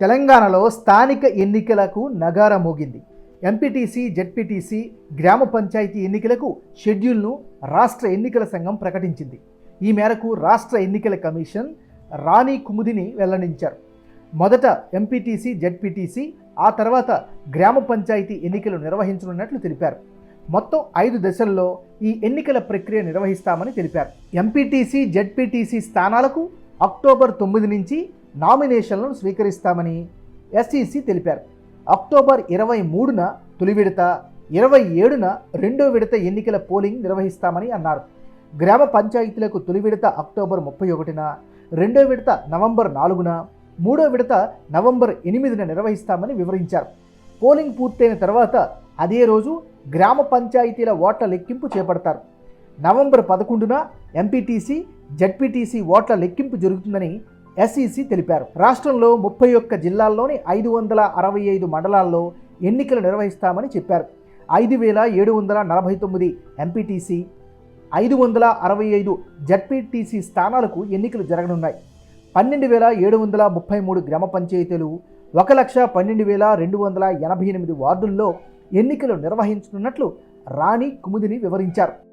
తెలంగాణలో స్థానిక ఎన్నికలకు నగార మోగింది. ఎంపీటీసీ జెడ్పీటీసీ గ్రామ పంచాయతీ ఎన్నికలకు షెడ్యూల్ను రాష్ట్ర ఎన్నికల సంఘం ప్రకటించింది. ఈ మేరకు రాష్ట్ర ఎన్నికల కమిషన్ రాణి కుముదిని వెల్లడించారు. మొదట ఎంపీటీసీ జెడ్పీటీసీ ఆ తర్వాత గ్రామ పంచాయతీ ఎన్నికలు నిర్వహించనున్నట్లు తెలిపారు. మొత్తం ఐదు దశల్లో ఈ ఎన్నికల ప్రక్రియ నిర్వహిస్తామని తెలిపారు. ఎంపీటీసీ జెడ్పీటీసీ స్థానాలకు అక్టోబర్ తొమ్మిది నుంచి నామినేషన్లను స్వీకరిస్తామని ఎస్ఈసి తెలిపారు. అక్టోబర్ ఇరవై మూడున తొలి విడత ఇరవై ఏడున రెండో విడత ఎన్నికల పోలింగ్ నిర్వహిస్తామని అన్నారు. గ్రామ పంచాయతీలకు తొలి విడత అక్టోబర్ ముప్పై ఒకటిన రెండో విడత నవంబర్ నాలుగున మూడో విడత నవంబర్ ఎనిమిదిన నిర్వహిస్తామని వివరించారు. పోలింగ్ పూర్తయిన తర్వాత అదే రోజు గ్రామ పంచాయతీల ఓట్ల లెక్కింపు చేపడతారు. నవంబర్ పదకొండున ఎంపీటీసీ జడ్పీటీసీ ఓట్ల లెక్కింపు జరుగుతుందని ఎస్ఈసి తెలిపారు. రాష్ట్రంలో ముప్పై ఒక్క జిల్లాల్లోని ఐదు వందల అరవై ఐదు మండలాల్లో ఎన్నికలు నిర్వహిస్తామని చెప్పారు. ఐదు వేల ఏడు వందల నలభై తొమ్మిది ఎంపీటీసీ ఐదు వందల అరవై ఐదు జడ్పీటీసీ స్థానాలకు ఎన్నికలు జరగనున్నాయి. పన్నెండు వేల ఏడు వందల ముప్పై మూడు గ్రామ పంచాయతీలు ఒక లక్ష పన్నెండు వేల రెండు వందల ఎనభై ఎనిమిది వార్డుల్లో ఎన్నికలు నిర్వహించనున్నట్లు రాణి కుముదిని వివరించారు.